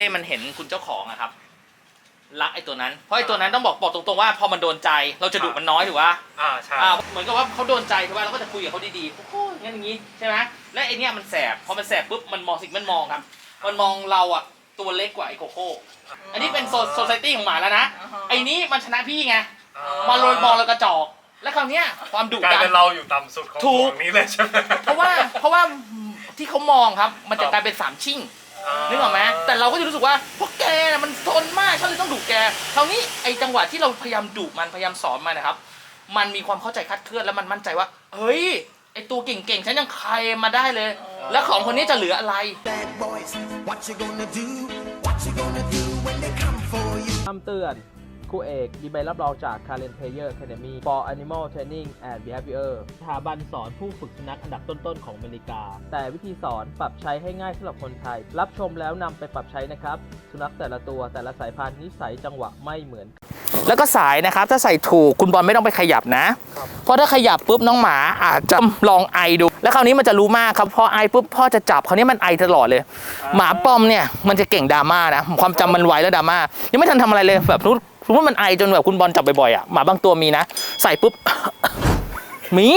ให้มันเห็นคุณเจ้าของอะครับรักไอ้ตัวนั้น เพราะไอ้ตัวนั้นต้องบอกบอกตรงๆว่าพอมันโดนใจเราจะดุมันน้อยถูกปะอ่าใช่อ่าเหมือนกับว่าเขาโดนใจถูกปะเราก็จะคุยกับเขาดีๆโอ้โหงั้นอย่างนี้ใช่ไหมและไอ้เนี่ยมันแสบพอมันแสบปุ๊บมันมองสิ่งมันมองครับ มันมองเราอะตัวเล็กกว่าไอ้โกโก้อันนี้เป็นโซโซไซตี้ของหมาแล้วนะไอ้นี้มันชนะพี่ไงมาโรยมองเรากระจอกแล้วคราวเนี้ยความดุกลายดันเป็นเราอยู่ต่ำสุดของถูกห่วงนี้เลยใช่ไหมเพราะว่าเพราะว่าที่เขามองครับ มันจะกลายเป็นสามชิ่งนึกออกไหมแต่ เราก็จะรู้สึกว่าพวกแกน่ะมันทนมากฉันเลยต้องดุแกคราวนี้ไอ้จังหวะที่เราพยายามดุมันพยายามสอนมันนะครับ มันมีความเข้าใจคลาดเคลื่อนแล้วมันมั่นใจว่า เฮ้ยไอ้ตัวเก่งๆฉันยังใครมาได้เลย แล้วของคนนี้จะเหลืออะไร bad boys. What you gonna do? What you gonna do when they come for you? คำเตือน ครูเอกมีใบรับรองจาก Karen Player Academy for Animal Training and Behavior สถาบันสอนผู้ฝึกสุนัขอันดับต้นๆของอเมริกา แต่วิธีสอนปรับใช้ให้ง่ายสำหรับคนไทย รับชมแล้วนำไปปรับใช้นะครับ สุนัขแต่ละตัวแต่ละสายพันธุ์นิสัยจังหวะไม่เหมือน แล้วก็สายนะครับ ถ้าใส่ถูกคุณบอลไม่ต้องไปขยับนะ เพราะถ้าขยับปุ๊บน้องหมาอาจจะลองไอดู แล้วคราวนี้มันจะรู้มากครับพอไอปุ๊บพ่อจะจับคราวนี้มันไอตลอดเลย หมาปอมเนี่ยมันจะเก่งดราม่านะความจำมันไวแล้วดราม่ายังไม่ทันทำอะไรเลยแบบส มมติสมมติมันไอจนแบบคุณบอลจับบ่อยๆอะหมาบางตัวมีนะ ใส่ปุ๊บ มี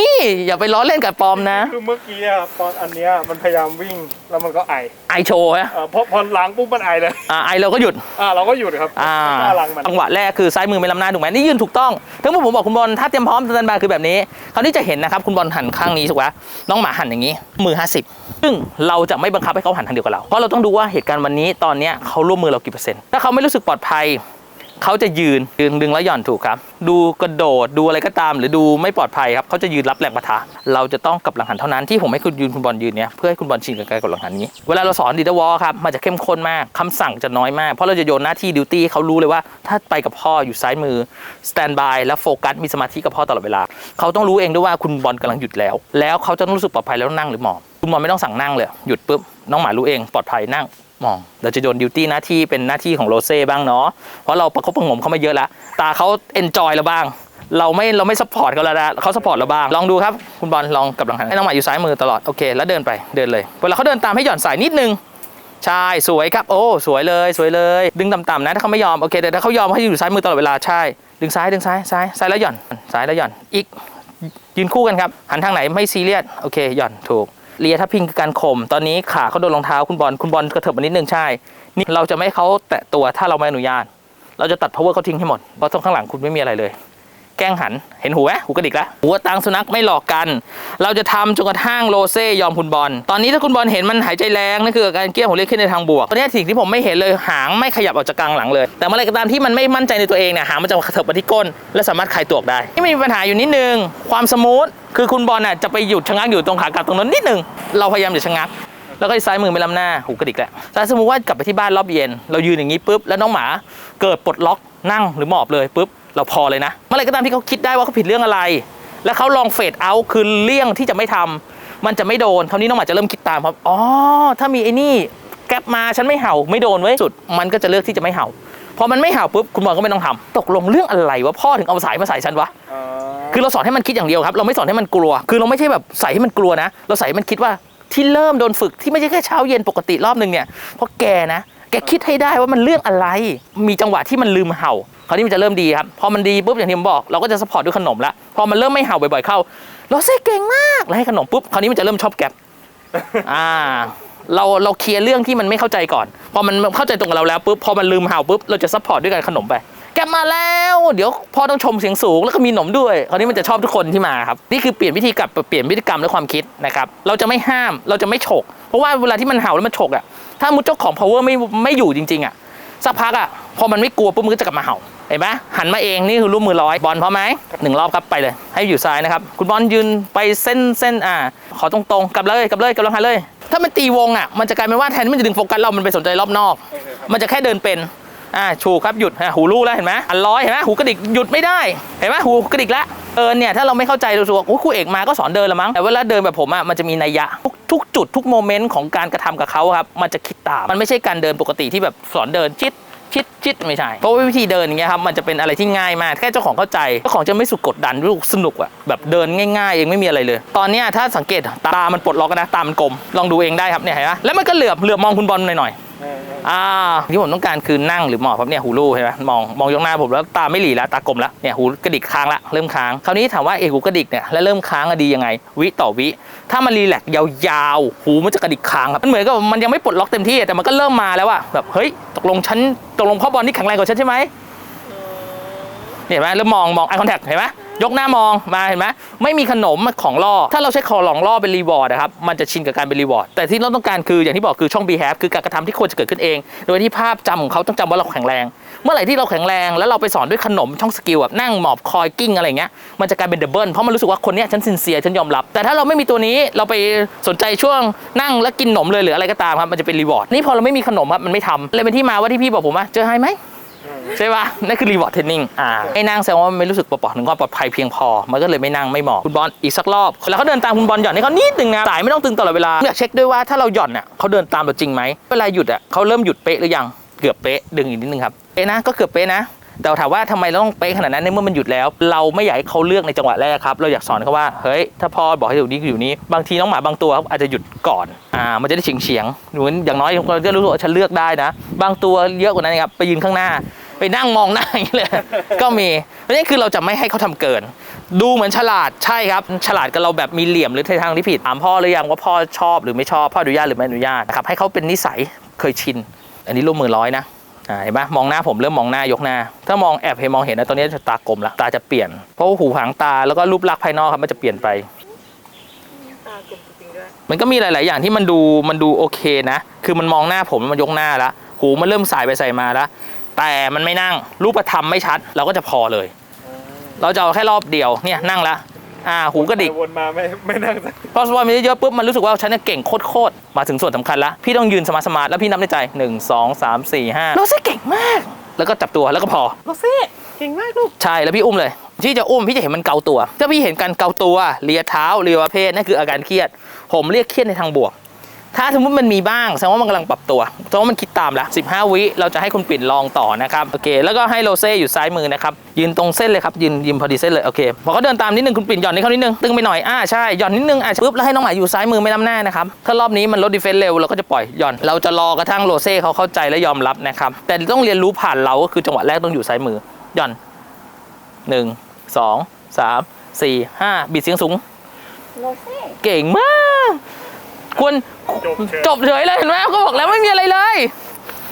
อย่าไปล้อเล่นกับปอมนะ คือเมื่อกี้อะตอนอันเนี้ยมันพยายามวิ่งแล้วมันก็ไอไอโชว์ฮะเออพอพอล้างปุ๊บมันไอเลยอ่าไอเราก็หยุด อ่าเราก็หยุดครับอ่าไม่กล้าล้างมันจังหวะแรกคือซ้ายมือไม่ล้ำหน้าถูกไหมนี่ยืนถูกต้องทั้งหมดผมบอกคุณบอลถ้าเตรียมพร้อมสแตนบายคือแบบนี้คราวนี้จะเห็นนะครับคุณบอลหันข้างนี้ถูกไหมน้องหมาหันอย่างนี้ มือ 50 ซึ่งเราจะไม่บังคับให้เขาหันทางเดียวกับเรา เพราะเราต้องดูว่าเหตุการณ์วันนี้ตอนเนี้ยเขาร่วมมือเรากี่เปอร์เซ็นต์ถ้าเขาไม่รู้สึกปลอดภัย เขาจะยืนยืนดึงแล้วหย่อนถูกครับ ดูกระโดดดูอะไรก็ตาม หรือดูไม่ปลอดภัยครับเขาจะยืนรับแรงปะทะเราจะต้องกับหลังหันเท่านั้นที่ผมให้คุณยืนคุณบอลยืนเนี่ยเพื่อให้คุณบอลชินกับการกดหลังหันนี้เวลาเราสอนดีดวอลครับมันจะเข้มข้นมากคำสั่งจะน้อยมากเพราะเราจะโยนหน้าที่ดิวตี้เขารู้เลยว่า ถ้าไปกับพ่ออยู่ซ้ายมือสแตนบายแล้วโฟกัสมีสมาธิกับพ่อตลอดเวลาเขาต้องรู้เองด้วยว่าคุณบอลกำลังหยุดแล้ว แล้วเขาจะต้องรู้สึกปลอดภัยแล้วนั่งหรือหมอบคุณบอลไม่ต้องสั่งนั่งเลยหยุดปุ๊บน้องหมารู้เองปลอดภัยนั่ง มอง เราจะโยนดิวตี้หน้าที่เป็นหน้าที่ของโรเซ่บ้างเนาะเพราะเราประคบประงมเขามาเยอะแล้ว ตาเขาเอนจอยเราบ้าง เราไม่เราไม่ซัพพอร์ตเขาแล้วนะเขาซัพพอร์ตเราบ้าง ลองดูครับคุณบอลลองกับหลังหันให้น้องหมาอยู่ซ้ายมือตลอดโอเค แล้วเดินไปเดินเลยเวลาเขาเดินตามให้หย่อนสายนิดนึงใช่สวยครับโอ้สวยเลยสวยเลย ดึงต่ำๆนะถ้าเขาไม่ยอมโอเคแต่ถ้าเขายอมให้อยู่ซ้ายมือตลอดเวลาใช่ ดึงซ้ายดึงซ้ายซ้ายซ้ายแล้วหย่อนซ้ายแล้วหย่อนอีกยืนคู่กันครับหันทางไหนไม่ซีเรียสโอเคหย่อนถูก เลียทับพิงคือการข่มตอนนี้ขาเขาโดนรองเท้าคุณบอลคุณบอลกระเถิบมานิดนึงใช่ นี่เราจะไม่ให้เขาแตะตัวถ้าเราไม่อนุญาต เราจะตัด power เขาทิ้งให้หมดเพราะตรงข้างหลังคุณไม่มีอะไรเลย กล้งหัน เห็นหูไหมหูกระดิกแล้วหัวตังสุนัขไม่หลอกกัน เราจะทำจนกระทั่งโรเซ่ยอมคุณบอล ตอนนี้ถ้าคุณบอลเห็นมันหายใจแรงนั่นคือการเกี้ยวหัวเรียกขึ้นในทางบวก ตอนนี้สิ่งที่ผมไม่เห็นเลยหางไม่ขยับออกจากกลางหลังเลย แต่เมื่อไรก็ตามที่มันไม่มั่นใจในตัวเองเนี่ยหางมันจะกระเถิบมาที่ก้น และสามารถคลายตัวได้ที่มีปัญหาอยู่นิดนึงความสมูทคือคุณบอลน่ะจะไปหยุดชะงักอยู่ตรงขากลับตรงนั้นนิดนึงเราพยายามจะชะงักแล้วก็ซ้ายมือไปลำหน้าหูกระดิกแล้วแต่สมมติว่ากลับไปที่บ้านรอบเย็น เรายืนอย่างนี้ปุ๊บแล้วน้องหมาเกิดปลดล็อกนั่งหรือหมอบเลยปุ๊บ เราพอเลยนะเมื่อไหรก็ตามที่เขาคิดได้ว่าเขาผิดเรื่องอะไร แล้วเขาลองเฟดเอาท์คือเลี่ยงที่จะไม่ทำมันจะไม่โดนคราวนี้น้องหมาจะเริ่มคิดตามครับอ๋อถ้ามีไอ้นี่แก๊ปมาฉันไม่เห่าไม่โดนเว้ยสุด มันก็จะเลือกที่จะไม่เห่าพอมันไม่เห่าปุ๊บคุณบอลก็ไม่ต้องทำตกลงเรื่องอะไรวะพ่อถึงเอาสายมาใส่ฉันวะคือเราสอนให้มันคิดอย่างเดียวครับ เราไม่สอนให้มันกลัว คือเราไม่ใช่แบบใส่ให้มันกลัวนะ เราใส่ให้มันคิดว่าที่เริ่มโดนฝึกที่ไม่ใช่แค่เช้าเย็นปกติรอบหนึ่งเนี่ยเพราะแกนะ แกคิดให้ได้ว่ามันเรื่องอะไร มีจังหวะที่มันลืมเห่า คราวนี้มันจะเริ่มดีครับ พอมันดีปุ๊บอย่างที่ผมบอกเราก็จะสปอร์ตด้วยขนมละพอมันเริ่มไม่เห่าบ่อยๆเข้าเราเซ่เก่งมากแล้วให้ขนมปุ๊บคราวนี้มันจะเริ่มชอบแกบอ่าเราเราเคลียร์เรื่องที่มันไม่เข้าใจก่อน พอมันเข้าใจตรงกับเราแล้วปุ๊บพอมันลืมเห่าปุ๊บเราจะซัพพอร์ตด้วยการขนมไป แกบมาแล้วเดี๋ยวพ่อต้องชมเสียงสูงแล้วก็มีหนมด้วยคราวนี้มันจะชอบทุกคนที่มาครับนี่คือเปลี่ยนวิธีกับเปลี่ยนพฤติกรรมและความคิดนะครับเราจะไม่ห้ามเราจะไม่ฉก เพราะว่าเวลาที่มันเห่าแล้วมันฉกอะถ้ามุดเจ้าของ power ไม่ไม่อยู่จริงๆอะสักพักอะพอมันไม่กลัวปุ๊บมันก็จะกลับมาเห่า เห็นไหมหันมาเองนี่คือรูปมือร้อยบอลพร้อมไหมหนึ่งรอบครับไปเลย ให้อยู่ซ้ายนะครับ คุณบอลยืนไปเส้นเส้นอ่าขอตรงๆกลับเลยกลับเลยกลับลงหันเลย ถ้ามันตีวงอะมันจะกลายเป็นว่าแทนที่มันจะดึงโฟกัสเรา มันไปสนใจรอบนอก มันจะแค่เดินเป็นอ่าชูครับหยุดหูรู้แล้วเห็นไหมอันร้อยเห็นไหมหูกระดิกหยุดไม่ได้เห็นไหมหูกระดิกแล้วเดินเนี่ยถ้าเราไม่เข้าใจเราสูว่าโอ้ครูเอกมาก็สอนเดินละมั้งแต่เวลาเดินแบบผมอะมันจะมีนัยยะทุกทุกจุดทุกโมเมนต์ของการกระทำกับเขาครับมันจะคิดตามมันไม่ใช่การเดินปกติที่แบบสอนเดินชิด ชิดชิดไม่ใช่ เพราะว่าวิธีเดินอย่างเงี้ยครับมันจะเป็นอะไรที่ง่ายมากแค่เจ้าของเข้าใจเจ้าของจะไม่สุดกดดันลูกสนุกอะแบบเดินง่ายๆ เองไม่มีอะไรเลย ตอนเนี้ยถ้าสังเกตตามันปลดล็อกนะตามันกลมลองดูเองได้ครับเนี่ยเห็นไหมแล้วมันก็เหลือบเหลือบมองคุณบอลหน่อยๆ อ่าที่ผมต้องการคือนั่งหรือหมอบครับเนี่ยหูรูเห็นไหมมองมองยกหน้าผมแล้วตาไม่หลีแล้วตากลมแล้วเนี่ยหูกระดิกค้างละเริ่มค้างคราวนี้ถามว่าเอหูกระดิกเนี่ยแล้วเริ่มค้างอะดียังไง วิต่อวิ ถ้ามันรีแลกซ์ยาวๆหูมันจะกระดิกค้างครับมันเหมือนกับมันยังไม่ปลดล็อกเต็มที่แต่มันก็เริ่มมาแล้วอะแบบเฮ้ยตกลงฉันตกลงพ่อบอลนี่แข็งแรงกว่าฉันใช่ไหมเห็นไหมเริ่มมองมองไอคอนแทคเห็นไหม ยกหน้ามองมาเห็นไหมไม่มีขนมของล่อ ถ้าเราใช้ของหลองล่อเป็นรีวอร์ดนะครับมันจะชินกับการเป็นรีวอร์ดแต่ที่เราต้องการคืออย่างที่บอกคือช่อง behave คือการกระทำที่ควรจะเกิดขึ้นเอง โดยที่ภาพจำของเขาต้องจำว่าเราแข็งแรง เมื่อไหร่ที่เราแข็งแรงแล้วเราไปสอนด้วยขนมช่องสกิลแบบนั่งหมอบคอยกิ้งอะไรเงี้ยมันจะกลายเป็นเดบเบิลเพราะมันรู้สึกว่าคนเนี้ยฉันซินเซียฉันยอมรับ แต่ถ้าเราไม่มีตัวนี้เราไปสนใจช่วงนั่งแล้วกินขนมเลยหรืออะไรก็ตามครับมันจะเป็นรีวอร์ดนี่พอเราไม่มีขนมครับมันไม่ทำเลยเป็นที่มาว่าที่พี่บอกผมว่าเจอไฮไหม ใช่ปะนั่นคือรีวอร์ดเทรนนิ่งอ่าไอ้นั่งแสดงว่าไม่รู้สึกปลอดภัยถึงความปลอดภัยเพียงพอ มันก็เลยไม่นั่งไม่เหมาะคุณบอลอีกสักรอบแล้วเขาเดินตามคุณบอลหย่อนให้เขานิดนึงนะสายไม่ต้องตึงตลอดเวลาอยากเช็คด้วยว่าถ้าเราหย่อนเนี่ยเขาเดินตามเราจริงไหมเวลาหยุดอะเขาเริ่มหยุดเป๊ะหรือยังเกือบเป๊ะดึงอีกนิดนึงครับเป๊ะนะก็เกือบเป๊ะนะแต่ถามว่าทำไมเราต้องเป๊ะขนาดนั้นในเมื่อมันหยุดแล้ว เราไม่อยากให้เขาเลือกในจังหวะแรกครับ เราอยากสอนเขาว่าเฮ้ยถ้าพ่อบอกให้อยู่นี้ก็อยู่นี้บางทีน้องหมาบางตัวครับอาจจะหยุดก่อนอ่ามันจะได้เฉียงเฉียงๆเหมือนอย่างน้อยเราจะรู้ว่าฉันเลือกได้นะ บางตัวเยอะกว่านั้นครับไปยืนข้างหน้า ไปนั่งมองหน้าอย่างนี้เลยก็มีเพราะฉะนั้นคือเราจะไม่ให้เขาทำเกิน ดูเหมือนฉลาดใช่ครับ ฉลาดกับเราแบบมีเหลี่ยมหรือทางที่ผิดถามพ่อหรือยังว่าพ่อชอบหรือไม่ชอบพ่ออนุญาตหรือไม่อนุญาตนะครับให้เขาเป็นนิสัยเคยชิน อันนี้รูปมือร้อยนะอ่าเห็นปะมองหน้าผมเริ่มมองหน้ายกหน้า ถ้ามองแอบเห็นมองเห็นนะตอนนี้จะตากลมละตาจะเปลี่ยน เพราะว่าหูหางตาแล้วก็รูปลักษณ์ภายนอกครับมันจะเปลี่ยนไปมันก็มีหลาย ๆ อย่างที่มันดูมันดูโอเคนะ คือมันมองหน้าผมมันยกหน้าละหูมันเริ่มสายไปใส่มาละ แต่มันไม่นั่งรูปธรรมไม่ชัด เราก็จะพอเลย เราจะเอาแค่รอบเดียวเนี่ยนั่งละอ่าหูกระดิกวนมาไม่ไม่นั่งสักพอสวอตมีเยอะๆปุ๊บมันรู้สึกว่าฉันเนี่ยเก่งโคตรๆมาถึงส่วนสำคัญละพี่ต้องยืนสมาร์ทสมาร์ทแล้วพี่นับในใจ1 2 3 4 5โรเซ่เก่งมาก แล้วก็จับตัวแล้วก็พอโรเซ่เก่งมากลูกใช่แล้วพี่อุ้มเลยที่จะอุ้มพี่จะเห็นมันเกาตัว ถ้าพี่เห็นการเกาตัวเลียเท้าเลียประเภทนั่นคืออาการเครียด ผมเรียกเครียดในทางบวก ถ้าสมมติมันมีบ้างแสดงว่ามันกำลังปรับตัวแสดงว่ามันคิดตามละ15 วิเราจะให้คุณปิ่นลองต่อนะครับโอเค แล้วก็ให้โรเซ่อยู่ซ้ายมือนะครับยืนตรงเส้นเลยครับยืนยืนพอดีเส้นเลยโอเคพอเขาเดินตามนิดนึงคุณปิ่นหย่อนให้เขานิดนึงตึงไปหน่อยอ่าใช่หย่อนนิดนึงอะปุ๊บแล้วให้น้องหมาอยู่ซ้ายมือไม่น้ำหน้านะครับถ้ารอบนี้มันลดดิเฟนเร็วเราก็จะปล่อยหย่อน เราจะรอกระทั่งโรเซ่เขาเข้าใจและยอมรับนะครับแต่ต้องเรียนรู้ผ่านเราก็คือจังหวะแรกต้องอยู่ซ้ายมือหย่อนหนึ่งสองสามสี่ห้าบิดเสียงสูงโรเซ่เก่งมากควรจบเชิญ จบเฉยเลยเห็นไหมก็บอกแล้วไม่มีอะไรเลย